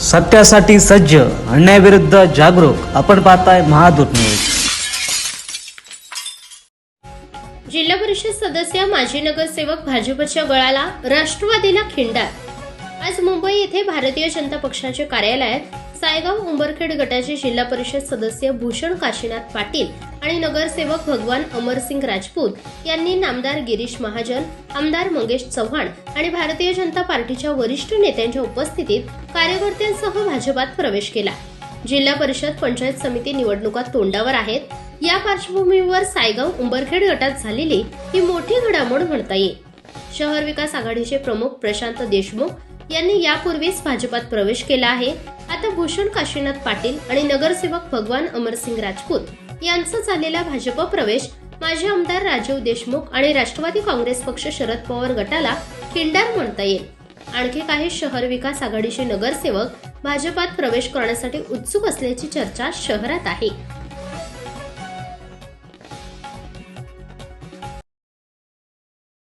सत्यासाठी सज्ज अन्यायाविरुद्ध जागरूक. आपण पाहताय महादूत न्यूज. जिल्हा परिषद सदस्य माजी नगरसेवक भाजपच्या गळाला राष्ट्रवादीला खिंडार. आज मुंबई येथे भारतीय जनता पक्षाचे कार्यालयात सायगाव उंबरखेड गटाचे जिल्हा परिषद सदस्य भूषण काशीनाथ पाटील आणि नगरसेवक भगवान अमरसिंग राजपूत यांनी नामदार गिरीश महाजन आमदार मंगेश चव्हाण आणि भारतीय जनता पार्टीच्या वरिष्ठ नेत्यांच्या उपस्थितीत कार्यकर्त्यांसह भाजपात प्रवेश केला. जिल्हा परिषद पंचायत समिती निवडणुका तोंडावर आहेत. या पार्श्वभूमीवर सायगाव उंबरखेड गटात झालेली ही मोठी घडामोड म्हणता येईल शहर विकास आघाडीचे प्रमुख प्रशांत देशमुख यांनी यापूर्वीच भाजपात प्रवेश केला आहे. आता भूषण काशीनाथ पाटील आणि नगरसेवक भगवान अमरसिंग राजपूत यांचा झालेला भाजप प्रवेश माजी आमदार राजीव देशमुख आणि राष्ट्रवादी काँग्रेस पक्ष शरद पवार गटाला खिंडार म्हणता येईल. आणखी काही शहर विकास आघाडीचे नगरसेवक भाजपात प्रवेश करण्यासाठी उत्सुक असल्याची चर्चा शहरात आहे.